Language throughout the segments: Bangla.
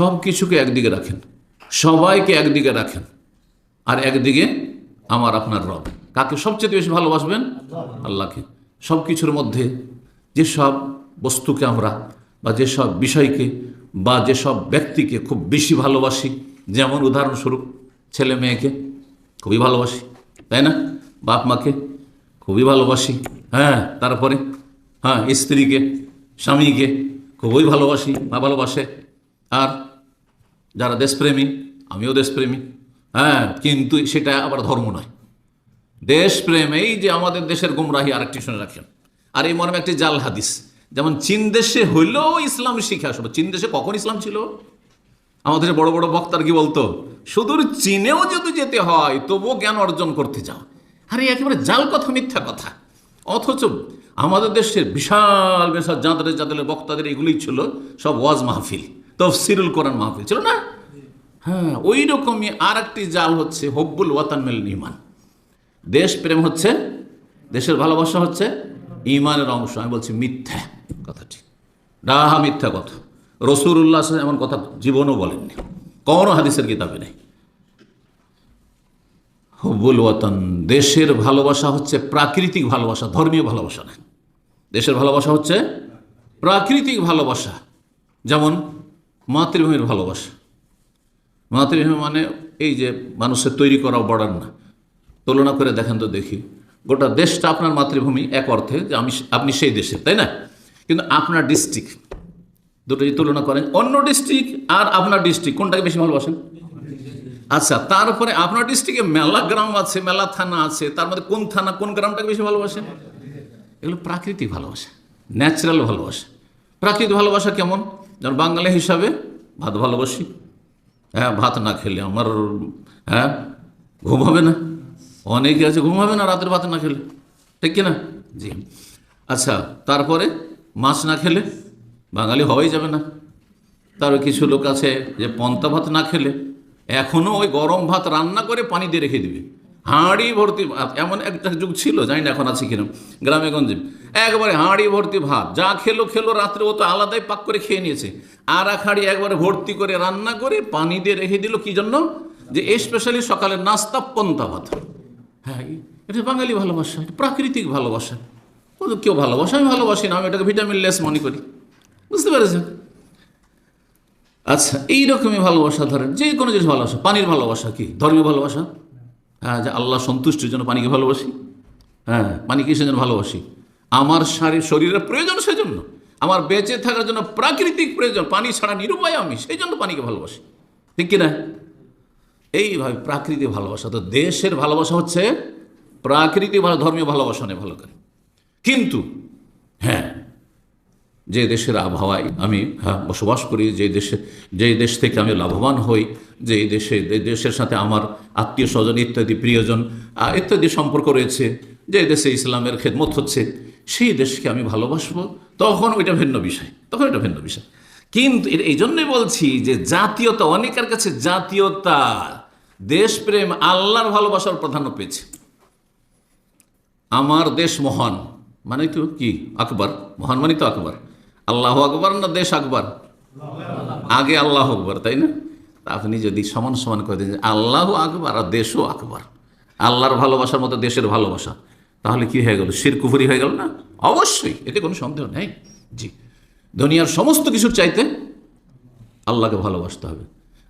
সব কিছুকে একদিকে রাখেন। সবাইকে একদিকে রাখেন। আর একদিকে আমার আপনার রব। কাকে সবচেয়ে বেশি ভালোবাসবেন? আল্লাহকে। সব কিছুর মধ্যে যেসব বস্তুকে আমরা বা যেসব বিষয়কে বা যেসব ব্যক্তিকে খুব বেশি ভালোবাসি, যেমন উদাহরণস্বরূপ ছেলে মেয়েকে খুবই ভালোবাসি, তাই না? বাপ মাকে খুবই ভালোবাসি হ্যাঁ তারপরে হ্যাঁ স্ত্রীকে, স্বামীকে খুবই ভালোবাসি, মা ভালোবাসে। আর যারা দেশপ্রেমী, আমিও দেশপ্রেমী। হ্যাঁ কিন্তু সেটা আবার ধর্ম নয়। দেশপ্রেম এই যে আমাদের দেশের গুমরাহি আরেকটি শুনে রাখেন। আর এই মর্মে একটি জাল হাদিস। যেমন, চীন দেশে হইলেও ইসলাম শিখে আসলো চীন দেশে কখন ইসলাম ছিল? আমাদের বড় বড় বক্তার কি বলতো? সুদূর চীনেও যদি যেতে হয়, তবুও জ্ঞান অর্জন করতে যাও। আরে, একেবারে জাল কথা, মিথ্যা কথা। অথচ আমাদের দেশের বিশাল বিশাল জাঁদরে জাঁদরে বক্তাদের এগুলোই ছিল সব ওয়াজ মাহফিল। তফসিরুল কোরআন মাহফিল, ছিল না? হ্যাঁ ওই রকমই আর একটি জাল হচ্ছে হব্বুল ওয়াতান মেল ইমান দেশপ্রেম হচ্ছে, দেশের ভালোবাসা হচ্ছে ইমানের অংশ। আমি বলছি মিথ্যা কথাটি। ডাহা মিথ্যা কথা। রসুল্লাহ এমন কথা জীবনও বলেননি। কোনো হাদিসের কিতাবে নেই। হব্বুল ওয়াতান, দেশের ভালোবাসা হচ্ছে প্রাকৃতিক ভালোবাসা, ধর্মীয় ভালোবাসা না দেশের ভালোবাসা হচ্ছে প্রাকৃতিক ভালোবাসা। যেমন মাতৃভূমির ভালোবাসা। মাতৃভূমি মানে এই যে মানুষের তৈরি করা বর্ডার না তুলনা করে দেখেন তো দেখি। গোটা দেশটা আপনার মাতৃভূমি এক অর্থে যে আমি আপনি সেই দেশে, তাই না? কিন্তু আপনার ডিস্ট্রিক্ট দুটো যদি তুলনা করেন। অন্য ডিস্ট্রিক্ট আর আপনার ডিস্ট্রিক্ট কোনটাকে বেশি ভালোবাসেন? আচ্ছা তারপরে আপনার ডিস্ট্রিক্টে মেলা গ্রাম আছে, মেলা থানা আছে, তার মধ্যে কোন থানা, কোন গ্রামটাকে বেশি ভালোবাসেন? এগুলো প্রাকৃতিক ভালোবাসা ন্যাচারাল ভালোবাসা। প্রাকৃতিক ভালোবাসা কেমন? যেমন বাঙালি হিসাবে ভাত ভালোবাসি। হ্যাঁ ভাত না খেলে আমার হ্যাঁ ঘুম হবে না। অনেকে আছে, ঘুম হবে না, রাতের ভাত না খেলে। ঠিক কিনা? জি। আচ্ছা তারপরে মাছ না খেলে বাঙালি হওয়াই যাবে না। তার কিছু লোক আছে যে পন্তা ভাত না খেলে এখনও ওই গরম ভাত রান্না করে পানি দিয়ে রেখে দিবে। হাঁড়ি ভর্তি ভাত, এমন একটা যুগ ছিল, জানি না এখন আছে কিরম গ্রামে গঞ্জে। একবারে হাঁড়ি ভর্তি ভাত, যা খেলো খেলো রাত্রে ও তো আলাদাই পাক করে খেয়ে নিয়েছে। আর এক হাঁড়ি একবারে ভর্তি করে রান্না করে পানি দিয়ে রেখে দিল, কি জন্য? যে স্পেশালি সকালে নাস্তা পন্তা ভাত। হ্যাঁ এটা বাঙালি ভালোবাসা, এটা প্রাকৃতিক ভালোবাসা। ও তো কেউ ভালোবাসা, আমি ভালোবাসি না, আমি এটাকে ভিটামিন লেস মনে করি। বুঝতে পেরেছেন? আচ্ছা এইরকমই ভালোবাসা ধরেন যে কোনো জিনিস ভালোবাসা, পানির ভালোবাসা কি? ধর্মীয় ভালোবাসা? হ্যাঁ যে আল্লাহ সন্তুষ্টির জন্য পানিকে ভালোবাসি। হ্যাঁ পানিকে সেজন্য ভালোবাসি? আমার শারীর শরীরের প্রয়োজন সেজন্য। আমার বেঁচে থাকার জন্য প্রাকৃতিক প্রয়োজন। পানি ছাড়া নিরুপায় আমি সেই জন্য পানিকে ভালোবাসি। ঠিক কিনা? এইভাবে প্রাকৃতিক ভালোবাসা। তো দেশের ভালোবাসা হচ্ছে প্রাকৃতিক ভালো ধর্মীয় ভালোবাসা নেই ভালো করে। কিন্তু যে দেশের আবহাওয়ায় আমি হ্যাঁ বসবাস করি, যে দেশে, যে দেশ থেকে আমি লাভবান হই, যে দেশে দেশের সাথে আমার আত্মীয় স্বজন ইত্যাদি, প্রিয়জন ইত্যাদি সম্পর্ক রয়েছে, যে দেশে ইসলামের খেদমত হচ্ছে, সেই দেশকে আমি ভালোবাসবো, তখন ওইটা ভিন্ন বিষয়, তখন এটা ভিন্ন বিষয়। কিন্তু এই জন্যই বলছি যে জাতীয়তা, অনেকের কাছে জাতীয়তা, দেশপ্রেম আল্লাহর ভালোবাসার প্রাধান্য পেয়েছে। আমার দেশ মহান মানে তো কি? আকবর, মহান মানে তো আকবর। আল্লাহ আকবর না দেশ আকবর? আগে আল্লাহ আকবর, তাই না? আপনি যদি সমান সমান করে দেন, আল্লাহ আকবর আর দেশও আকবর। আল্লাহর ভালোবাসার মতো দেশের ভালোবাসা। তাহলে কি হয়ে গেল? শির কুফুরি হয়ে গেল না? অবশ্যই, এতে কোনো সন্দেহ নেই। জি। দুনিয়ার সমস্ত কিছুর চাইতে আল্লাহকে ভালোবাসতে হবে।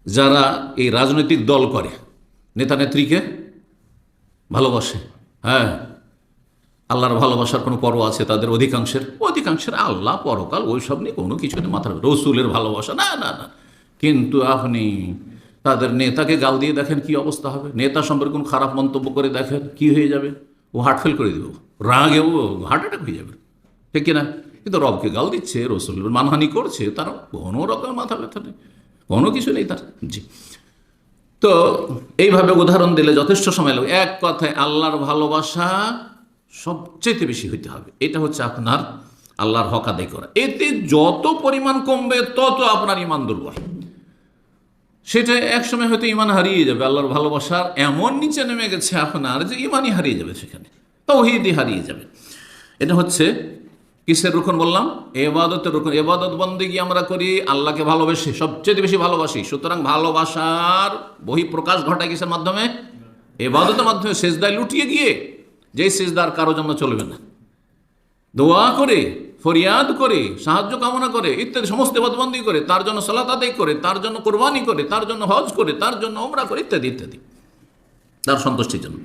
যারা এই রাজনৈতিক দল করে নেতা নেত্রীকে ভালোবাসে হ্যাঁ আল্লাহর ভালোবাসার কোনো পর্ব আছে তাদের অধিকাংশের? অধিকাংশের আল্লাহ, পরকাল ওই সব নিয়ে কোনো কিছু মাথার রসুলের ভালোবাসা, না না না। কিন্তু আপনি তাদের নেতাকে গাল দিয়ে দেখেন কি অবস্থা হবে? নেতা সম্পর্কে কোনো খারাপ মন্তব্য করে দেখেন, কি হয়ে যাবে? ও হার্ট ফেল করে দেবো। রাগে ও হার্ট অ্যাটাক হয়ে যাবে। ঠিক কিনা? কিন্তু রবকে গাল দিচ্ছে, রসুল মানহানি করছে, তার কোনো রকম মাথা ব্যথা নেই। কোনো কিছু নেই তার। জি। তো এইভাবে উদাহরণ দিলে যথেষ্ট সময় লাগবে। এক কথায় আল্লাহর ভালোবাসা সবচেয়ে বেশি হইতে হবে। এটা হচ্ছে আপনার আল্লাহর হক আদায় করা। এতে যত পরিমাণ কমবে, তত আপনার ইমান দুর্বল। সেটা একসময় হয়তো ইমান হারিয়ে যাবে আল্লাহর ভালোবাসার, এমন নিচে নেমে গেছে আপনার যে ইমানই হারিয়ে যাবে সেখানে। তৌহিদই হারিয়ে যাবে। এটা হচ্ছে কিসের রুকন বললাম? এবাদতের রুকন। এবাদত বন্দিগি আমরা করি, আল্লাহকে ভালোবেসে সবচেয়ে বেশি ভালোবাসি। সুতরাং ভালোবাসার বহিঃপ্রকাশ ঘটায় কিসের মাধ্যমে? এবাদতের মাধ্যমে শেষদায় লুটিয়ে গিয়ে যেই সেজদার কারও জন্য চলবে না। দোয়া করে, ফরিয়াদ করে, সাহায্য কামনা করে, ইত্যাদি সমস্ত বদবন্দি করে, তার জন্য সলাত আদায় করে, তার জন্য কোরবানি করে, তার জন্য হজ করে, তার জন্য ওমরা করে, ইত্যাদি ইত্যাদি। তার সন্তুষ্টির জন্য।